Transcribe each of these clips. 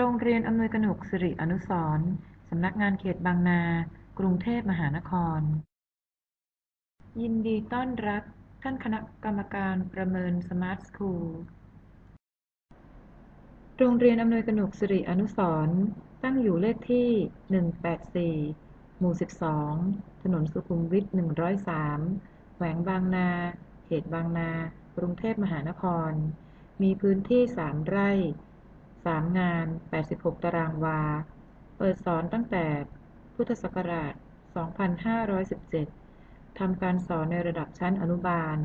โรงเรียนอำนวยกนกสิริอนุสรณ์ สำนักงานเขตบางนา กรุงเทพมหานคร ยินดีต้อนรับท่านคณะกรรมการประเมินสมาร์ทสคูล โรงเรียนอำนวยกนกสิริอนุสรณ์ตั้งอยู่เลขที่ 184 หมู่ 12 ถนนสุขุมวิท 103 แขวงบางนา เขตบางนา กรุงเทพมหานคร มีพื้นที่ 3 ไร่ 3 งาน 86 ตารางวา เปิดสอนตั้งแต่พุทธศักราช 2517 ทำการสอนในระดับชั้นอนุบาล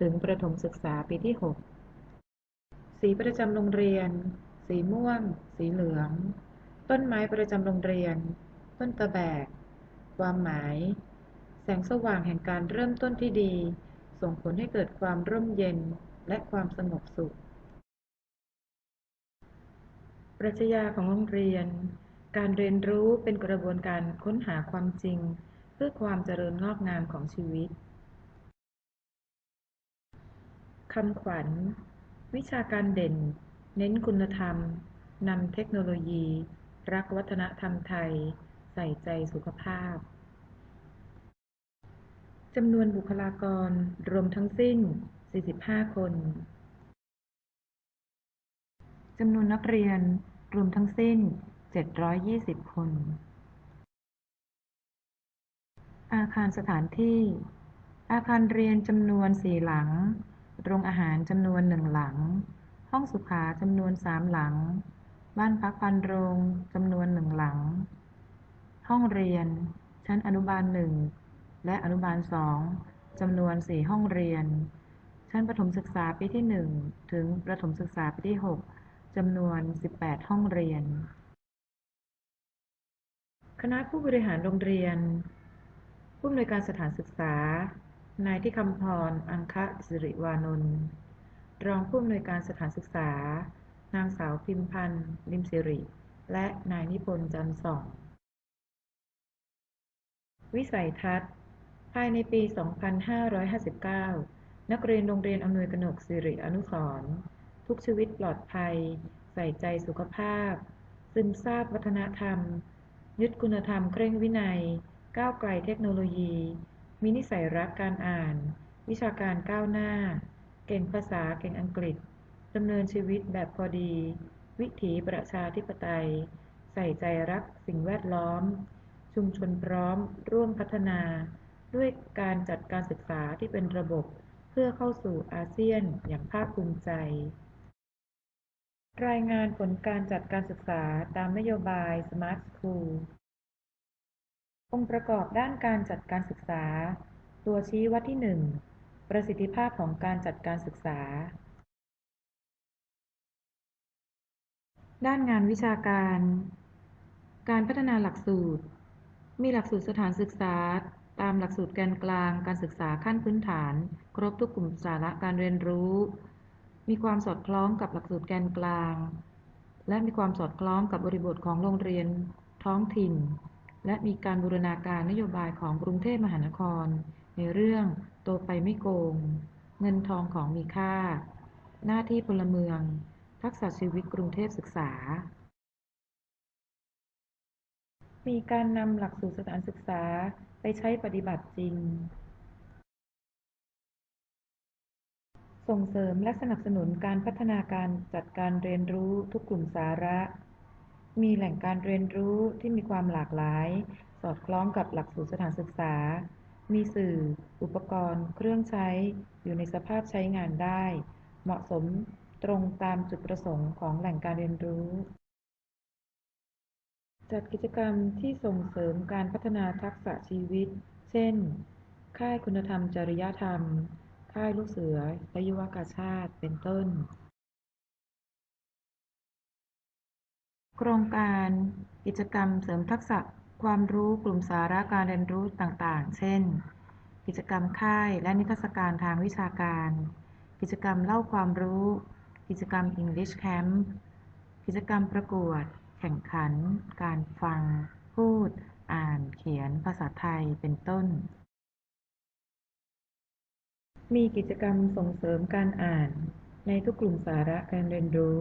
ถึงประถมศึกษาปีที่ 6 สีประจำโรงเรียน สีม่วง สีเหลือง ต้นไม้ประจำโรงเรียน ต้นตะแบก ความหมาย แสงสว่างแห่งการเริ่มต้นที่ดี ส่งผลให้เกิดความร่มเย็นและความสงบสุข ปรัชญาของโรงเรียน การเรียนรู้เป็นกระบวนการค้นหาความจริง เพื่อความเจริญงอกงามของชีวิตคำขวัญ วิชาการเด่น เน้นคุณธรรม นำเทคโนโลยี รักวัฒนธรรมไทย ใส่ใจสุขภาพจำนวนบุคลากรรวมทั้งสิ้น 45 คนจำนวนนักเรียน รวมทั้งสิ้น 720 คน อาคารสถานที่ อาคารเรียนจำนวน4หลัง โรงอาหารจำนวน1หลัง ห้องสุขาจำนวน3หลัง บ้านพักพันโรงจำนวน1หลัง ห้องเรียน ชั้นอนุบาล1และอนุบาล2จำนวน4ห้องเรียน ชั้นประถมศึกษาปีที่1ถึงประถมศึกษาปีที่6 จำนวน 18 ห้องเรียน คณะผู้บริหารโรงเรียน ผู้อำนวยการสถานศึกษา นายที่คำพร อังคะสิริวานนท์ รองผู้อำนวยการสถานศึกษา นางสาวพิมพันธ์ลิมสิริ และนายนิพนธ์จันทร์ส่อง วิสัยทัศน์ ภายในปี 2559 นักเรียนโรงเรียนอำนวยกนกสิริอนุสร ทุกชีวิตปลอดภัย ใส่ใจสุขภาพ ซึมซาบวัฒนธรรม ยึดคุณธรรมเคร่งวินัย ก้าวไกลเทคโนโลยี มีนิสัยรักการอ่าน วิชาการก้าวหน้า เก่งภาษาเก่งอังกฤษดำเนินชีวิตแบบพอดี วิถีประชาธิปไตย ใส่ใจรักสิ่งแวดล้อม ชุมชนพร้อม ร่วมพัฒนา ด้วยการจัดการศึกษาที่เป็นระบบ เพื่อเข้าสู่อาเซียนอย่างภาคภูมิใจ รายงานผลการจัดการศึกษาตามนโยบาย Smart School องค์ประกอบด้านการจัดการศึกษา ตัวชี้วัดที่ 1 ประสิทธิภาพของการจัดการศึกษา ด้านงานวิชาการ การพัฒนาหลักสูตร มีหลักสูตรสถานศึกษา ตามหลักสูตรแกนกลางการศึกษาขั้นพื้นฐาน ครบทุกกลุ่มสาระการเรียนรู้ มีความสอดคล้องกับหลักสูตรแกนกลาง และมีความสอดคล้องกับบริบทของโรงเรียนท้องถิ่น และมีการบูรณาการนโยบายของกรุงเทพมหานคร ในเรื่องโตไปไม่โกง เงินทองของมีค่า หน้าที่พลเมือง ทักษะชีวิตกรุงเทพศึกษา มีการนำหลักสูตรสถานศึกษาไปใช้ปฏิบัติจริง ส่งเสริมและสนับสนุนการพัฒนาการจัดการเรียนรู้ทุกกลุ่มสาระ มีแหล่งการเรียนรู้ที่มีความหลากหลาย สอดคล้องกับหลักสูตรสถานศึกษา มีสื่อ อุปกรณ์ เครื่องใช้ อยู่ในสภาพใช้งานได้ เหมาะสมตรงตามจุดประสงค์ของแหล่งการเรียนรู้ จัดกิจกรรมที่ส่งเสริมการพัฒนาทักษะชีวิต เช่น ค่ายคุณธรรมจริยธรรม ค่ายลูกเสือและยุวกาชาติ เป็นต้น โครงการกิจกรรมเสริมทักษะความรู้กลุ่มสาระการเรียนรู้ต่างๆ เช่น กิจกรรมค่ายและนิทรรศการทางวิชาการ กิจกรรมเล่าความรู้ กิจกรรม English Camp กิจกรรมประกวด แข่งขัน การฟัง พูด อ่าน เขียน ภาษาไทย เป็นต้น มีกิจกรรมส่งเสริมการอ่านในทุกกลุ่มสาระการเรียนรู้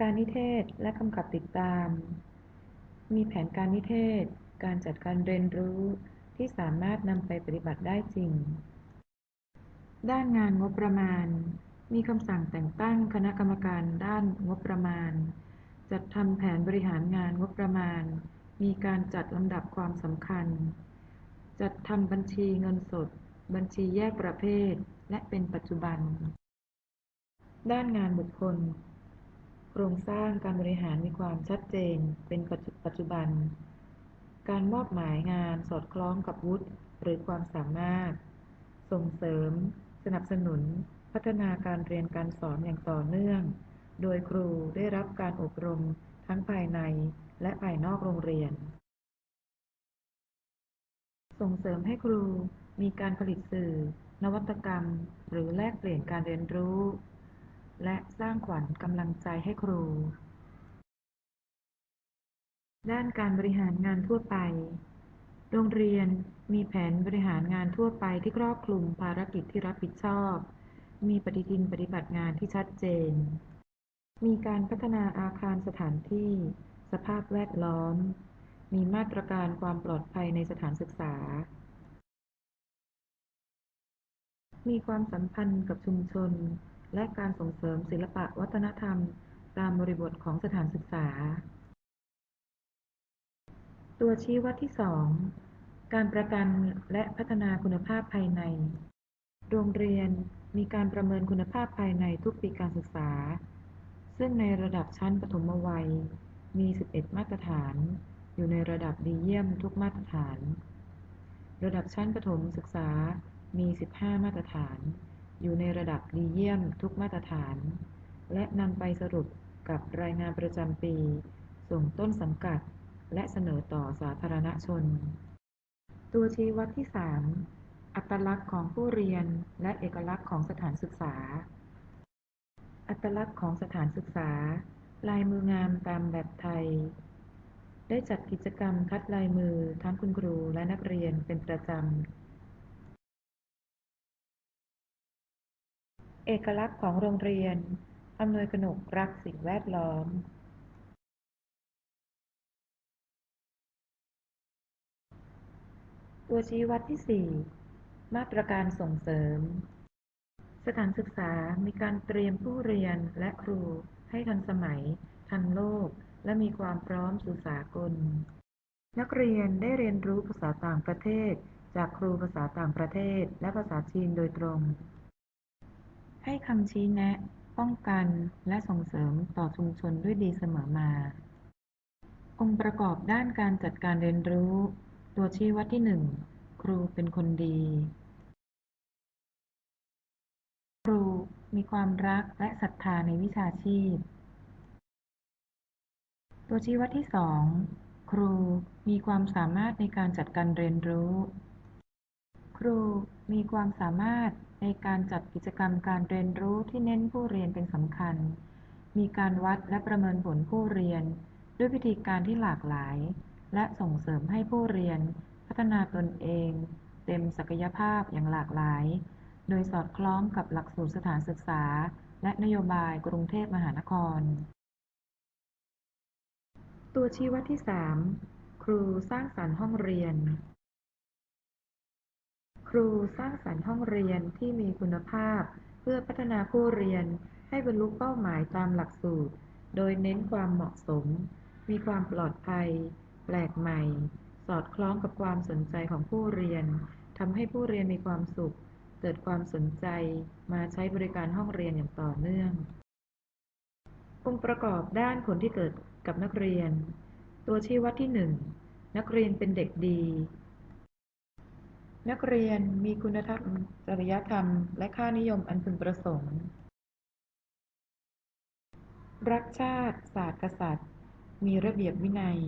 การนิเทศและกำกับติดตาม มีแผนการนิเทศ การจัดการเรียนรู้ที่สามารถนำไปปฏิบัติได้จริง ด้านงานงบประมาณ มีคำสั่งแต่งตั้งคณะกรรมการด้านงบประมาณ จัดทำแผนบริหารงานงบประมาณ มีการจัดลำดับความสำคัญ จัดทำบัญชีเงินสด บัญชีแยกประเภท และเป็นปัจจุบัน ด้านงานบุคคล โครงสร้างการบริหารมีความชัดเจน เป็นปัจจุบัน การมอบหมายงานสอดคล้องกับวุฒิหรือความสามารถ ส่งเสริม สนับสนุน พัฒนาการเรียนการสอนอย่างต่อเนื่อง โดยครูได้รับการอบรมทั้งภายในและภายนอกโรงเรียน ส่งเสริมให้ครูมีการผลิตสื่อ นวัตกรรม หรือแลกเปลี่ยนการเรียนรู้ และสร้างขวัญกำลังใจให้ครู ด้านการบริหารงานทั่วไป โรงเรียนมีแผนบริหารงานทั่วไปที่ครอบคลุมภารกิจที่รับผิดชอบ มีปฏิทินปฏิบัติงานที่ชัดเจน มีการพัฒนาอาคารสถานที่ สภาพแวดล้อม มีมาตรการความปลอดภัยในสถานศึกษา มีความสัมพันธ์กับชุมชน และการส่งเสริมศิลปะวัฒนธรรม ตามบริบทของสถานศึกษา ตัวชี้วัดที่ 2 การประกันและพัฒนาคุณภาพภายใน โรงเรียนมีการประเมินคุณภาพภายในทุกปีการศึกษา ซึ่งในระดับชั้นประถมวัย มี 11 มาตรฐาน อยู่ในระดับดีเยี่ยมทุกมาตรฐาน ระดับชั้นประถมศึกษามี 15 มาตรฐาน อยู่ในระดับดีเยี่ยมทุกมาตรฐาน และนำไปสรุปกับรายงานประจำปี ส่งต้นสังกัด และเสนอต่อสาธารณชน ตัวชี้วัดที่ 3 อัตลักษณ์ของผู้เรียนและเอกลักษณ์ของสถานศึกษา อัตลักษณ์ของสถานศึกษา ลายมืองามตามแบบไทย ได้จัดกิจกรรมคัดลายมือทั้งคุณครูและนักเรียนเป็นประจำ เอกลักษณ์ของโรงเรียน อำนวยกนกรักสิ่งแวดล้อม ตัวชี้วัดที่ 4 มาตรการส่งเสริม สถานศึกษามีการเตรียมผู้เรียนและครูให้ทันสมัย ทันโลก และมีความพร้อมสู่สากล นักเรียนได้เรียนรู้ภาษาต่างประเทศ จากครูภาษาต่างประเทศ และภาษาจีนโดยตรง ให้คำชี้แนะ ป้องกันและส่งเสริมต่อชุมชนด้วยดีเสมอมา องค์ประกอบด้านการจัดการเรียนรู้ ตัวชี้วัดที่1ครูเป็นคนดี ครูมีความรักและศรัทธาในวิชาชีพ ตัวชี้วัดที่ 2 ครูมีความสามารถในการจัดการเรียนรู้ ครูมีความสามารถในการจัดกิจกรรมการเรียนรู้ที่เน้นผู้เรียนเป็นสำคัญ มีการวัดและประเมินผลผู้เรียน ด้วยวิธีการที่หลากหลาย และส่งเสริมให้ผู้เรียน พัฒนาตนเอง เต็มศักยภาพอย่างหลากหลาย โดยสอดคล้องกับหลักสูตรสถานศึกษา และนโยบายกรุงเทพมหานคร ตัวชี้วัดที่ 3 ครูสร้างสรรค์ห้องเรียน ครูสร้างสรรค์ห้องเรียนที่มีคุณภาพ เพื่อพัฒนาผู้เรียนให้บรรลุเป้าหมายตามหลักสูตร โดยเน้นความเหมาะสม มีความปลอดภัย แปลกใหม่ สอดคล้องกับความสนใจของผู้เรียนทำให้ผู้เรียนมีความสุข เกิดความสนใจ มาใช้บริการห้องเรียนอย่างต่อเนื่อง องค์ประกอบด้านผลที่เกิดกับนักเรียน ตัวชี้วัดที่ 1 นักเรียนเป็นเด็กดี นักเรียนมีคุณธรรมจริยธรรม และค่านิยมอันพึงประสงค์ รักชาติ ศาสตร์กษัตริย์ มีระเบียบวินัย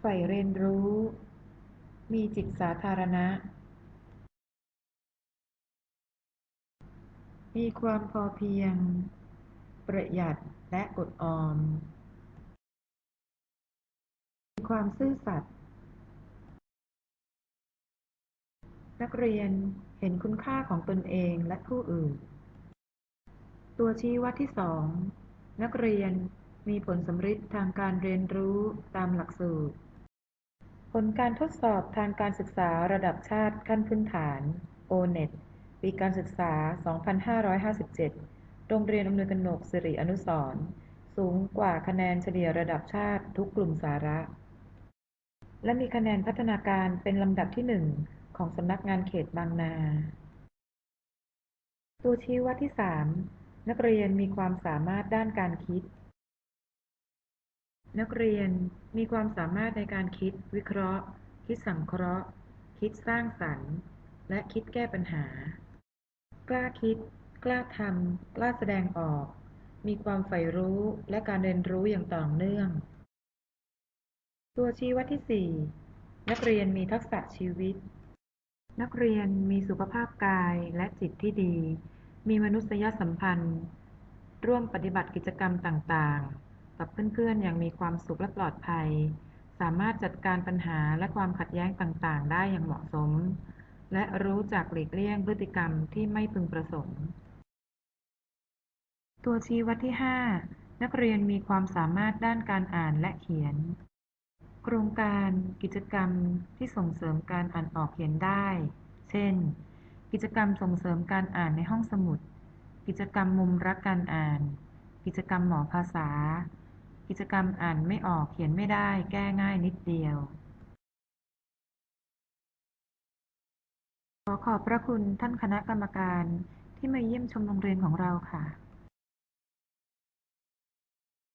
ใฝ่เรียนรู้ มีจิตสาธารณะ มีความพอเพียง ประหยัดและอดออม มีความซื่อสัตย์ นักเรียนเห็นคุณค่าของตนเองและผู้อื่น ตัวชี้วัดที่สอง นักเรียนมีผลสำฤทธิ์ทางการเรียนรู้ตามหลักสูตร ผลการทดสอบทางการศึกษาระดับชาติขั้นพื้นฐาน O-NET ปีการศึกษา 2557 โรงเรียนอำนวยกนกสิริอนุสรสูงกว่าคะแนนเฉลี่ยระดับชาติทุกกลุ่มสาระ และมีคะแนนพัฒนาการเป็นลำดับที่หนึ่งของสำนักงานเขตบางนา ตัวชี้วัดที่ 3 นักเรียนมีความสามารถด้านการคิด นักเรียนมีความสามารถในการคิด วิเคราะห์ คิดสังเคราะห์ คิดสร้างสรรค์ และคิดแก้ปัญหา ล้าคิด กล้าทำกล้าแสดงออก มีความใฝ่รู้และการเรียนรู้อย่างต่อเนื่อง ตัวชี้วัดที่ 4 นักเรียนมีทักษะชีวิต นักเรียนมีสุขภาพกายและจิตที่ดี มีมนุษยสัมพันธ์ ร่วมปฏิบัติกิจกรรมต่างๆ กับเพื่อนๆอย่างมีความสุขและปลอดภัย สามารถจัดการปัญหาและความขัดแย้งต่างๆ ได้อย่างเหมาะสม และรู้จักหลีกเลี่ยงพฤติกรรมที่ไม่พึงประสงค์ ตัวชี้วัดที่ 5 นักเรียนมีความสามารถด้านการอ่านและเขียน โครงการกิจกรรมที่ส่งเสริมการอ่านออกเขียนได้ เช่น กิจกรรมส่งเสริมการอ่านในห้องสมุด กิจกรรมมุมรักการอ่าน กิจกรรมหมอภาษา กิจกรรมอ่านไม่ออกเขียนไม่ได้ แก้ง่ายนิดเดียว ขอขอบพระคุณท่านคณะกรรมการที่มาเยี่ยมชมโรงเรียนของเราค่ะ